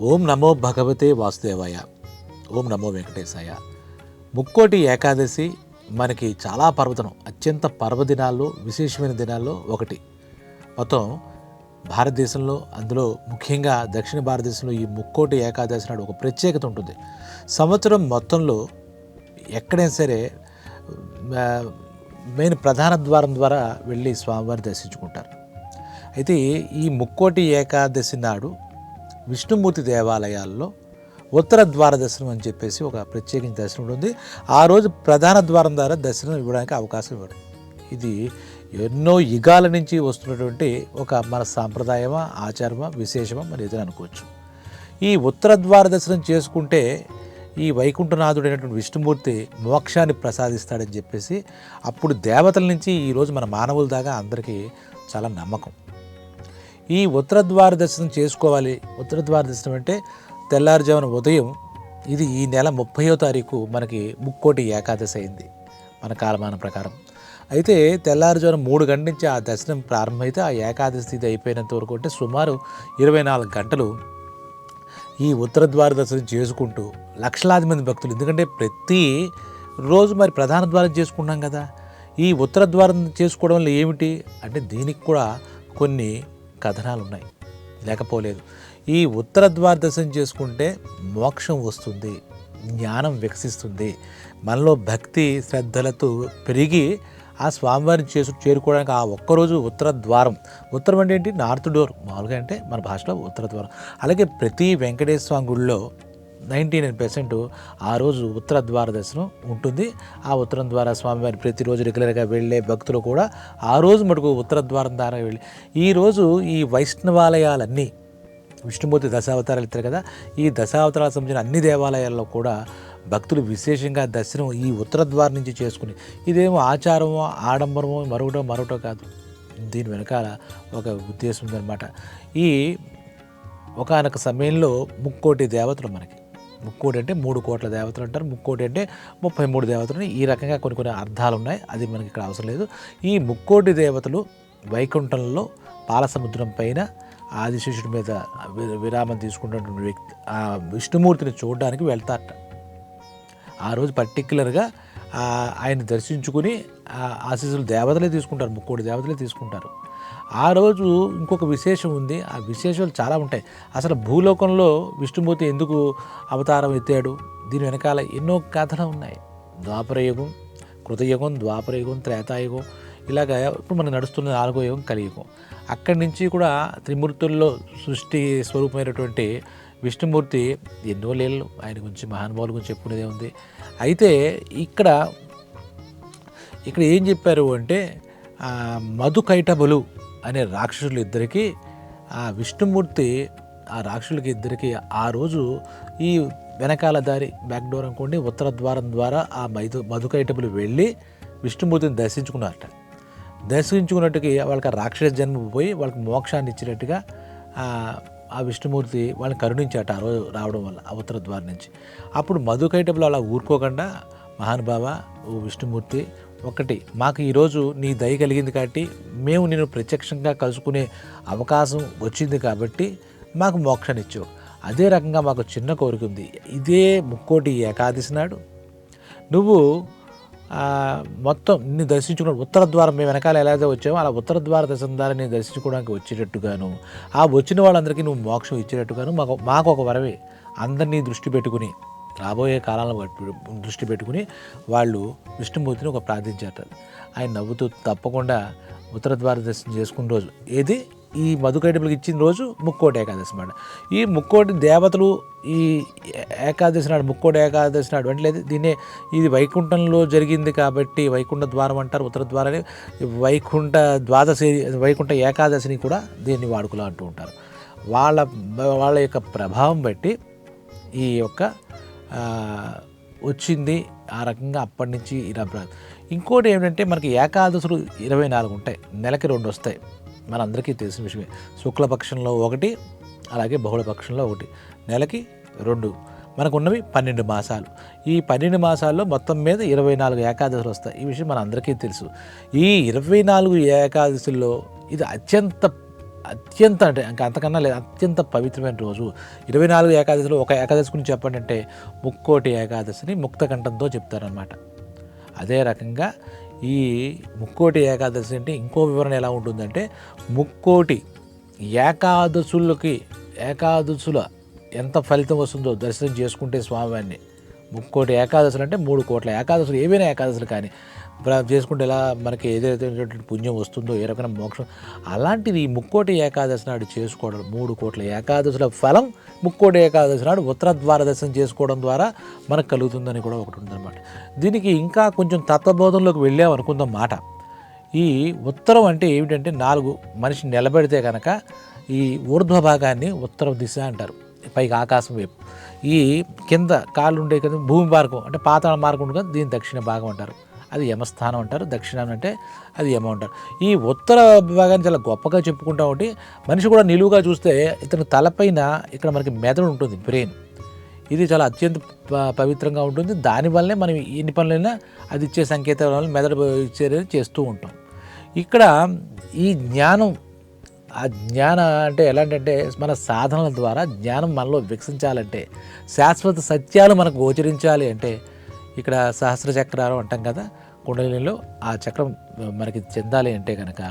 ఓం నమో భగవతే వాసుదేవాయ. ఓం నమో వెంకటేశాయ. ముక్కోటి ఏకాదశి మనకి చాలా పర్వదినం అత్యంత పర్వదినాల్లో విశేషమైన దినాల్లో ఒకటి. మొత్తం భారతదేశంలో అందులో ముఖ్యంగా దక్షిణ భారతదేశంలో ఈ ముక్కోటి ఏకాదశి నాడు ఒక ప్రత్యేకత ఉంటుంది. సంవత్సరం మొత్తంలో ఎక్కడైనా సరే మెయిన్ ప్రధాన ద్వారం ద్వారా వెళ్ళి స్వామివారిని దర్శించుకుంటారు. అయితే ఈ ముక్కోటి ఏకాదశి నాడు విష్ణుమూర్తి దేవాలయాల్లో ఉత్తర ద్వార దర్శనం అని చెప్పేసి ఒక ప్రత్యేకించిన దర్శనం ఉంటుంది. ఆ రోజు ప్రధాన ద్వారం ద్వారా దర్శనం ఇవ్వడానికి అవకాశం ఇవ్వడం. ఇది ఎన్నో యుగాల నుంచి వస్తున్నటువంటి ఒక మన సాంప్రదాయమా ఆచారమా విశేషమా మరి ఏదైనా అనుకోవచ్చు. ఈ ఉత్తర ద్వార దర్శనం చేసుకుంటే ఈ వైకుంఠనాథుడైనటువంటి విష్ణుమూర్తి మోక్షాన్ని ప్రసాదిస్తాడని చెప్పేసి అప్పుడు దేవతల నుంచి ఈరోజు మన మానవుల దాకా అందరికీ చాలా నమ్మకం. ఈ ఉత్తర ద్వార దర్శనం చేసుకోవాలి. ఉత్తర ద్వార దర్శనం అంటే తెల్లారుజామున ఉదయం ఇది ఈ నెల ముప్పయో తారీఖు మనకి ముక్కోటి ఏకాదశి అయింది మన కాలమానం ప్రకారం. అయితే తెల్లారుజామున మూడు గంటల నుంచి ఆ దర్శనం ప్రారంభమైతే ఆ ఏకాదశి తిథి అయిపోయినంత వరకు అంటే సుమారు ఇరవై నాలుగు గంటలు ఈ ఉత్తర ద్వార దర్శనం చేసుకుంటూ లక్షలాది మంది భక్తులు. ఎందుకంటే ప్రతి రోజు మరి ప్రధాన ద్వారం చేసుకుంటాం కదా. ఈ ఉత్తర ద్వారం చేసుకోవడం వల్ల ఏమిటి? అంటే దీనికి కూడా కొన్ని కథనాలు ఉన్నాయి లేకపోలేదు. ఈ ఉత్తర ద్వార దర్శనం చేసుకుంటే మోక్షం వస్తుంది. జ్ఞానం వికసిస్తుంది. మనలో భక్తి శ్రద్ధలతో పెరిగి ఆ స్వామివారిని చేసు చేరుకోవడానికి ఆ ఒక్కరోజు ఉత్తర ద్వారం. ఉత్తరం అంటే ఏంటి? North door. మామూలుగా అంటే మన భాషలో ఉత్తర ద్వారం. అలాగే ప్రతి వెంకటేశ్వర స్వామి గుడిలో నైంటీ నైన్ పర్సెంట్ ఆ రోజు ఉత్తర ద్వార దర్శనం ఉంటుంది. ఆ ఉత్తరం ద్వారా స్వామివారి ప్రతిరోజు రెగ్యులర్గా వెళ్ళే భక్తులు కూడా ఆ రోజు మటుకు ఉత్తర ద్వారం ద్వారా వెళ్ళి ఈరోజు ఈ వైష్ణవాలయాలన్నీ విష్ణుమూర్తి దశావతారాలు ఇస్తారు కదా ఈ దశావతారాలకు సంబంధించిన అన్ని దేవాలయాల్లో కూడా భక్తులు విశేషంగా దర్శనం ఈ ఉత్తర ద్వారం నుంచి చేసుకుని ఇదేమో ఆచారమో ఆడంబరమో మరొకటో మరొకటో కాదు. దీని వెనకాల ఒక ఉద్దేశం ఉందన్నమాట. ఈ ఒకనొక సమయంలో ముక్కోటి దేవతలు మనకి ముక్కోటి అంటే మూడు కోట్ల దేవతలు అంటారు. ముక్కోటి అంటే ముప్పై మూడు దేవతలు. ఈ రకంగా కొన్ని కొన్ని అర్థాలు ఉన్నాయి అది మనకి ఇక్కడ అవసరం లేదు. ఈ ముక్కోటి దేవతలు వైకుంఠంలో పాలసముద్రం పైన ఆదిశేషుడి మీద విరామం తీసుకున్నటువంటి వ్యక్తి ఆ విష్ణుమూర్తిని చూడడానికి వెళ్తారట. ఆ రోజు పర్టిక్యులర్గా ఆయన దర్శించుకుని ఆ ఆశీస్సులు దేవతలే తీసుకుంటారు. ముక్కోటి దేవతలే తీసుకుంటారు. ఆ రోజు ఇంకొక విశేషం ఉంది. ఆ విశేషాలు చాలా ఉంటాయి. అసలు భూలోకంలో విష్ణుమూర్తి ఎందుకు అవతారం ఎత్తాడు? దీని వెనకాల ఎన్నో కథలు ఉన్నాయి. ద్వాపరయుగం కృతయుగం ద్వాపరయుగం త్రేతాయుగం. ఇలాగ ఇప్పుడు మనం నడుస్తున్న నాలుగో యుగం కలియుగం. అక్కడి నుంచి కూడా త్రిమూర్తుల్లో సృష్టి స్వరూపమైనటువంటి విష్ణుమూర్తి ఎన్నో లేళ్ళు ఆయన గురించి మహానుభావుల గురించి చెప్పుకునేదే ఉంది. అయితే ఇక్కడ ఇక్కడ ఏం చెప్పారు అంటే ఆ, మధుకైటబులు అనే రాక్షసులు ఇద్దరికి ఆ విష్ణుమూర్తి ఆ రాక్షసులకి ఇద్దరికి ఆ రోజు ఈ వెనకాల దారి బ్యాక్ డోర్ అనుకోండి ఉత్తర ద్వారం ద్వారా ఆ మధు మధుకైటపులు వెళ్ళి విష్ణుమూర్తిని దర్శించుకున్నారట. దర్శించుకున్నట్టుకి వాళ్ళకి ఆ రాక్షస జన్మ పోయి వాళ్ళకి మోక్షాన్ని ఇచ్చినట్టుగా ఆ, ఆ విష్ణుమూర్తి వాళ్ళని కరుణించాట ఆ రోజు రావడం వల్ల ఆ ఉత్తర ద్వారం నుంచి. అప్పుడు మధుకైటపులు అలా ఊరుకోకుండా మహానుభావ ఓ విష్ణుమూర్తి ఒకటి మాకు ఈరోజు నీ దయ కలిగింది కాబట్టి మేము నేను ప్రత్యక్షంగా కలుసుకునే అవకాశం వచ్చింది కాబట్టి మాకు మోక్షాన్నిచ్చావు అదే రకంగా మాకు చిన్న కోరిక ఉంది. ఇదే ముక్కోటి ఏకాదశి నాడు. నువ్వు మొత్తం నిన్ను దర్శించుకున్న ఉత్తర ద్వారం మేము వెనకాల ఎలా అయితే వచ్చామో అలా ఉత్తర ద్వార దర్శనం ద్వారా నేను దర్శించుకోవడానికి వచ్చేటట్టుగాను ఆ వచ్చిన వాళ్ళందరికీ నువ్వు మోక్షం ఇచ్చేటట్టుగాను మాకు మాకు ఒక వరవే అందరినీ దృష్టి పెట్టుకుని రాబోయే కాలాలను దృష్టి పెట్టుకుని వాళ్ళు విష్ణుమూర్తిని ఒక ప్రార్థించారు ఆయన నవ్వుతూ తప్పకుండా ఉత్తర ద్వార దర్శనం చేసుకున్న రోజు ఏది? ఈ మధుకైటపులకు ఇచ్చిన రోజు ముక్కోటి ఏకాదశి అన్నమాట ఈ ముక్కోటి దేవతలు ఈ ఏకాదశి నాడు ముక్కోటి ఏకాదశి నాడు అంటే లేదు దీన్నే ఇది వైకుంఠంలో జరిగింది కాబట్టి వైకుంఠ ద్వారం అంటారు ఉత్తర ద్వారాన్ని. వైకుంఠ ద్వాదశి వైకుంఠ ఏకాదశిని కూడా దీన్ని వాడుకలో అంటూ ఉంటారు. వాళ్ళ వాళ్ళ యొక్క ప్రభావం బట్టి ఈ యొక్క వచ్చింది ఆ రకంగా అప్పటి నుంచి ఇలా ఇంకోటి ఏంటంటే మనకి ఏకాదశులు ఇరవై నాలుగు ఉంటాయి. నెలకి రెండు వస్తాయి. మనందరికీ తెలిసిన విషయమే. శుక్లపక్షంలో ఒకటి అలాగే బహుళపక్షంలో ఒకటి. నెలకి రెండు. మనకు ఉన్నవి పన్నెండు మాసాలు. ఈ పన్నెండు మాసాల్లో మొత్తం మీద ఇరవై నాలుగు ఏకాదశులు వస్తాయి. ఈ విషయం మన అందరికీ తెలుసు. ఈ ఇరవై నాలుగు ఏకాదశుల్లో ఇది అత్యంత అత్యంత అంటే ఇంకా అంతకన్నా లేదు అత్యంత పవిత్రమైన రోజు. ఇరవై నాలుగు ఏకాదశిలో ఒక ఏకాదశి గురించి చెప్పండి అంటే ముక్కోటి ఏకాదశిని ముక్తకంఠంతో చెప్తారనమాట అదే రకంగా ఈ ముక్కోటి ఏకాదశి అంటే ఇంకో వివరణ ఎలా ఉంటుందంటే ముక్కోటి ఏకాదశులకి ఏకాదశుల ఎంత ఫలితం వస్తుందో దర్శనం చేసుకుంటే స్వామివారిని. ముక్కోటి ఏకాదశులు అంటే మూడు కోట్ల ఏకాదశులు ఏవైనా ఏకాదశులు కానీ. చేసుకుంటే ఎలా మనకి ఏదైతే పుణ్యం వస్తుందో ఏ రకమైన మోక్షం అలాంటిది ముక్కోటి ఏకాదశి నాడు చేసుకోవడం మూడు కోట్ల ఏకాదశుల ఫలం ముక్కోటి ఏకాదశి నాడు ఉత్తరద్వార దర్శనం చేసుకోవడం ద్వారా మనకు కలుగుతుందని కూడా ఒకటి ఉందన్నమాట. దీనికి ఇంకా కొంచెం తత్వబోధంలోకి వెళ్ళాం అనుకుందాం మాట. ఈ ఉత్తరం అంటే ఏమిటంటే నాలుగు మనిషి నిలబెడితే కనుక ఈ ఊర్ధ్వ భాగాన్ని ఉత్తర దిశ అంటారు పైకి ఆకాశం వైపు. ఈ కింద కాళ్ళు ఉండే కదా భూమి మార్గం అంటే పాతాళ మార్గం ఉంటుంది కదా దీని దక్షిణ భాగం అంటారు. అది యమస్థానం అంటారు దక్షిణం అంటే అది యమ అంటారు. ఈ ఉత్తర భాగాన్ని చాలా గొప్పగా చెప్పుకుంటా ఉంటే మనిషి కూడా నిలువుగా చూస్తే ఇతని తలపైన ఇక్కడ మనకి మెదడు ఉంటుంది బ్రెయిన్. ఇది చాలా అత్యంత ప- పవిత్రంగా ఉంటుంది. దానివల్లనే మనం ఎన్ని పనులైనా అది ఇచ్చే సంకేతాల వల్ల మెదడు ఇచ్చే చేస్తూ ఉంటాం. ఇక్కడ ఈ జ్ఞానం ఆ జ్ఞాన అంటే ఎలాంటంటే మన సాధనల ద్వారా జ్ఞానం మనలో వికసించాలంటే శాశ్వత సత్యాలు మనకు గోచరించాలి అంటే ఇక్కడ సహస్ర చక్రాలు అంటాం కదా కుండలిలో ఆ చక్రం మనకి చెందాలి అంటే కనుక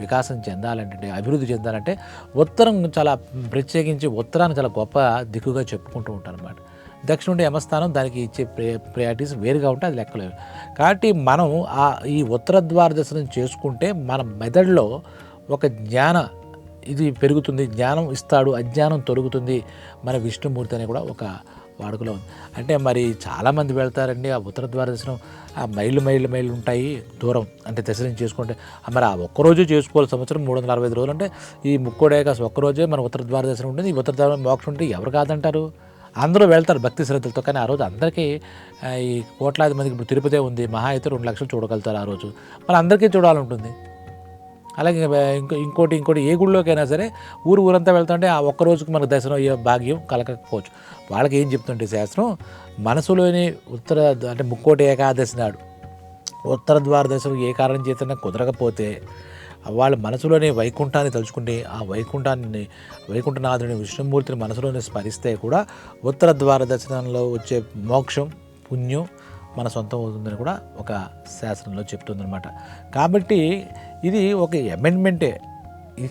వికాసం చెందాలంటే అభివృద్ధి చెందాలంటే ఉత్తరం చాలా ప్రత్యేకించి ఉత్తరాన్ని చాలా గొప్ప దిక్కుగా చెప్పుకుంటూ ఉంటారు అనమాట దక్షిణ నుండి యమస్థానం దానికి ఇచ్చే ప్రే ప్రయారిటీస్ వేరుగా ఉంటే అది లెక్కలేదు. కాబట్టి మనం ఆ ఈ ఉత్తర ద్వార దర్శనం చేసుకుంటే మన మెదడులో ఒక జ్ఞాన ఇది పెరుగుతుంది జ్ఞానం ఇస్తాడు అజ్ఞానం తొలుగుతుంది మన విష్ణుమూర్తి అని కూడా ఒక వాడుకలో ఉంది. అంటే మరి చాలామంది వెళ్తారండి ఆ ఉత్తర ద్వార దర్శనం ఆ మైళ్ళు మైళ్ళు మైళ్ళు ఉంటాయి దూరం. అంటే దర్శనం చేసుకుంటే మరి ఆ ఒక్కరోజు చేసుకోవాలి సంవత్సరం మూడు వందల అరవై ఐదు రోజులు. అంటే ఈ ముక్కోడేకాశ ఒక్కరోజే మన ఉత్తర ద్వార దర్శనం ఉంటుంది. ఈ ఉత్తర ద్వార మోక్షం ఉంటే ఎవరు కాదంటారు? అందరూ వెళ్తారు భక్తి శ్రద్ధలతో. కానీ ఆ రోజు అందరికీ ఈ కోట్లాది మందికి ఇప్పుడు తిరుపతి ఉంది. మహా అయితే రెండు లక్షలు చూడగలుగుతారు ఆ రోజు. మరి అందరికీ చూడాలంటుంది అలాగే ఇంకో ఇంకోటి ఇంకోటి ఏ గుళ్ళోకైనా సరే ఊరు ఊరంతా వెళ్తుంటే ఆ ఒక్క రోజుకి మనకు దర్శనం అయ్యే భాగ్యం కలగకపోవచ్చు. వాళ్ళకి ఏం చెప్తుంటే శాస్త్రం మనసులోని ఉత్తర అంటే ముక్కోటి ఏకాదశి నాడు ఉత్తర ద్వార దర్శనం ఏ కారణం చేతనే కుదరకపోతే వాళ్ళ మనసులోని వైకుంఠాన్ని తలుచుకుంటే ఆ వైకుంఠాన్ని వైకుంఠనాథుని విష్ణుమూర్తిని మనసులోనే స్మరిస్తే కూడా ఉత్తర ద్వార దర్శనంలో వచ్చే మోక్షం పుణ్యం మన సొంతం అవుతుందని కూడా ఒక శాస్త్రంలో చెప్తుందనమాట కాబట్టి ఇది ఒక అమెండ్మెంటే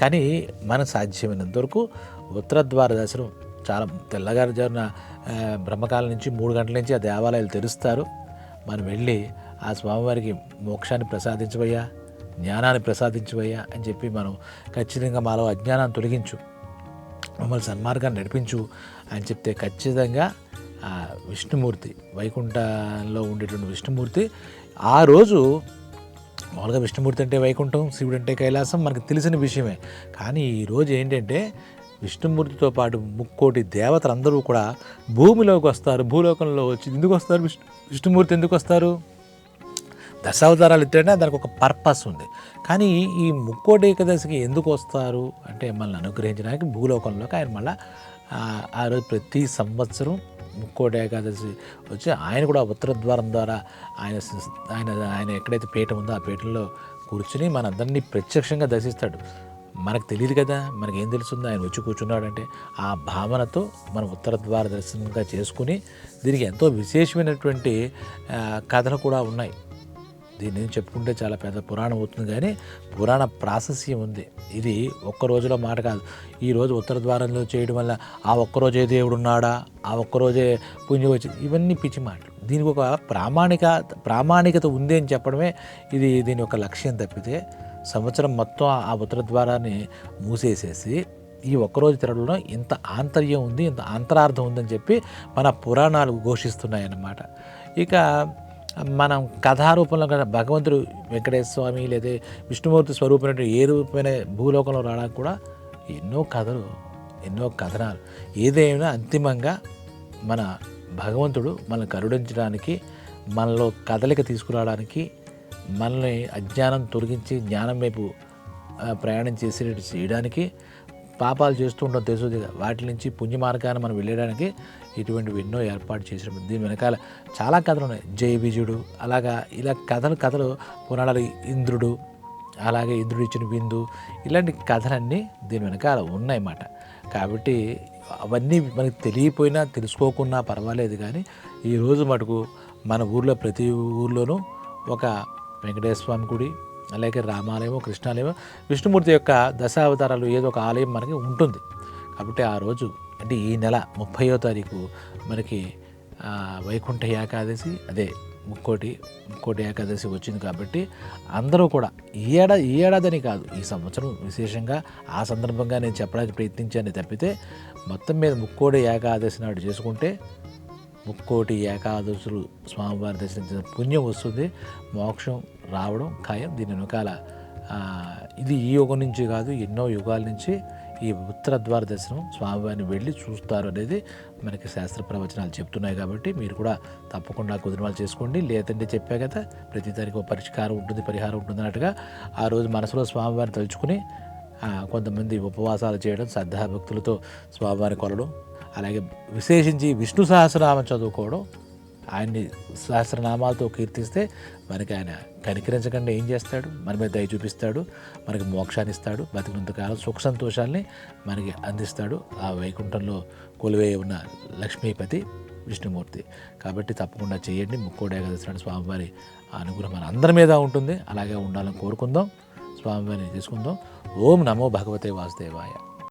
కానీ మన సాధ్యమైనంత వరకు ఉత్తర ద్వార దర్శనం చాలా తెల్లగారు జరిగిన బ్రహ్మకాలం నుంచి మూడు గంటల నుంచి ఆ దేవాలయాలు తెరుస్తారు. మనం వెళ్ళి ఆ స్వామివారికి మోక్షాన్ని ప్రసాదించవయ్యా జ్ఞానాన్ని ప్రసాదించవయ్యా అని చెప్పి మనం ఖచ్చితంగా మాలో అజ్ఞానాన్ని తొలగించు మమ్మల్ని సన్మార్గాన్ని నడిపించు అని చెప్తే ఖచ్చితంగా విష్ణుమూర్తి వైకుంఠంలో ఉండేటువంటి విష్ణుమూర్తి ఆ రోజు మామూలుగా విష్ణుమూర్తి అంటే వైకుంఠం శివుడు అంటే కైలాసం మనకు తెలిసిన విషయమే. కానీ ఈరోజు ఏంటంటే విష్ణుమూర్తితో పాటు ముక్కోటి దేవతలందరూ కూడా భూమిలోకి వస్తారు భూలోకంలో వచ్చి ఎందుకు వస్తారు? విష్ణు విష్ణుమూర్తి ఎందుకు వస్తారు? దశావతారాలు ఎత్తాడంటే దానికి ఒక పర్పస్ ఉంది. కానీ ఈ ముక్కోటి ఏకాదశికి ఎందుకు వస్తారు? అంటే మనల్ని అనుగ్రహించడానికి భూలోకంలోకి ఆయన మళ్ళీ ఆ రోజు ప్రతి సంవత్సరం ముక్కోటి ఏకాదశి వచ్చి ఆయన కూడా ఉత్తర ద్వారం ద్వారా ఆయన ఆయన ఆయన ఎక్కడైతే పీఠం ఉందో ఆ పీఠంలో కూర్చుని మనందరినీ ప్రత్యక్షంగా దర్శిస్తాడు. మనకు తెలియదు కదా మనకి ఏం తెలుస్తుందో? ఆయన వచ్చి కూర్చున్నాడంటే ఆ భావనతో మనం ఉత్తర ద్వార దర్శనంగా చేసుకుని దీనికి ఎంతో విశేషమైనటువంటి కథలు కూడా ఉన్నాయి. దీన్ని చెప్పుకుంటే చాలా పెద్ద పురాణం అవుతుంది కానీ పురాణ ప్రాశస్యం ఉంది. ఇది ఒక్క రోజులో మాట కాదు. ఈ రోజు ఉత్తర ద్వారంలో చేయడం వల్ల ఆ ఒక్కరోజే దేవుడు ఉన్నాడా? ఆ ఒక్కరోజే పుణ్యం వచ్చింది. ఇవన్నీ పిచ్చి మాటలు. దీనికి ఒక ప్రామాణిక ప్రామాణికత ఉంది అని చెప్పడమే ఇది దీని యొక్క లక్ష్యం తప్పితే సంవత్సరం మొత్తం ఆ ఉత్తర ద్వారాన్ని మూసేసేసి ఈ ఒక్కరోజు తిరగడంలో ఇంత ఆంతర్యం ఉంది ఇంత అంతరార్థం ఉందని చెప్పి మన పురాణాలు ఘోషిస్తున్నాయి అన్నమాట ఇక మనం కథారూపంలో కూడా భగవంతుడు వెంకటేశ్వర స్వామి లేదా విష్ణుమూర్తి స్వరూపమైన ఏ రూపమైన భూలోకంలో రావడానికి కూడా ఎన్నో కథలు ఎన్నో కథనాలు. ఏదైనా అంతిమంగా మన భగవంతుడు మనల్ని కరుణించడానికి మనలో కదలిక తీసుకురావడానికి మనల్ని అజ్ఞానం తొలగించి జ్ఞానం వైపు ప్రయాణం చేసేటట్టు చేయడానికి పాపాలు చేస్తూ ఉంటాం తెలుసు. వాటి నుంచి పుణ్య మార్గాన్ని మనం వెళ్ళడానికి ఇటువంటివి ఎన్నో ఏర్పాటు చేసిన దీని వెనకాల చాలా కథలు ఉన్నాయి. జయ విజయుడు అలాగా ఇలా కథలు కథలు పురాణాలు ఇంద్రుడు అలాగే ఇంద్రుడు ఇచ్చిన బిందు ఇలాంటి కథలన్నీ దీని వెనకాల ఉన్నాయన్నమాట. కాబట్టి అవన్నీ మనకి తెలియపోయినా తెలుసుకోకున్నా పర్వాలేదు కానీ ఈరోజు మటుకు మన ఊర్లో ప్రతి ఊర్లోనూ ఒక వెంకటేశ్వర స్వామి గుడి అలాగే రామాలయమో కృష్ణాలయమో విష్ణుమూర్తి యొక్క దశావతారాలు ఏదో ఒక ఆలయం మనకి ఉంటుంది. కాబట్టి ఆ రోజు అంటే ఈ నెల ముప్పయో తారీఖు మనకి వైకుంఠ ఏకాదశి అదే ముక్కోటి ముక్కోటి ఏకాదశి వచ్చింది కాబట్టి అందరూ కూడా ఈ ఏడాది ఈ ఏడాదని కాదు ఈ సంవత్సరం విశేషంగా ఆ సందర్భంగా నేను చెప్పడానికి ప్రయత్నించాను తప్పితే మొత్తం మీద ముక్కోటి ఏకాదశి నాడు చేసుకుంటే ముక్కోటి ఏకాదశులు స్వామివారి దర్శించిన పుణ్యం వస్తుంది మోక్షం రావడం ఖాయం. దీని వెనకాల ఇది ఈ యుగం నుంచి కాదు ఎన్నో యుగాల నుంచి ఈ ఉత్తర ద్వార దర్శనం స్వామివారిని వెళ్ళి చూస్తారు అనేది మనకి శాస్త్ర ప్రవచనాలు చెప్తున్నాయి కాబట్టి మీరు కూడా తప్పకుండా కుదిరిమాలు చేసుకోండి. లేదంటే చెప్పే కదా ప్రతి దానికి ఒక పరిష్కారం ఉంటుంది పరిహారం ఉంటుంది అన్నట్టుగా ఆ రోజు మనసులో స్వామివారిని తలుచుకుని కొంతమంది ఉపవాసాలు చేయడం శ్రద్ధాభక్తులతో స్వామివారిని కొలడం అలాగే విశేషించి విష్ణు సహస్రనామం చదువుకోవడం ఆయన్ని సహస్రనామాలతో కీర్తిస్తే మనకి ఆయన కనికరించకుండా ఏం చేస్తాడు? మన మీద దయ చూపిస్తాడు మనకి మోక్షాన్ని ఇస్తాడు బతికినంతకాలం సుఖ సంతోషాల్ని మనకి అందిస్తాడు ఆ వైకుంఠంలో కొలువై ఉన్న లక్ష్మీపతి విష్ణుమూర్తి. కాబట్టి తప్పకుండా చేయండి. ముక్కోడే ఏకాదశి స్వామివారి అనుగ్రహం మన అందరి మీద ఉంటుంది. అలాగే ఉండాలని కోరుకుందాం. స్వామివారిని తీసుకుందాం. ఓం నమో భగవతే వాసుదేవాయ.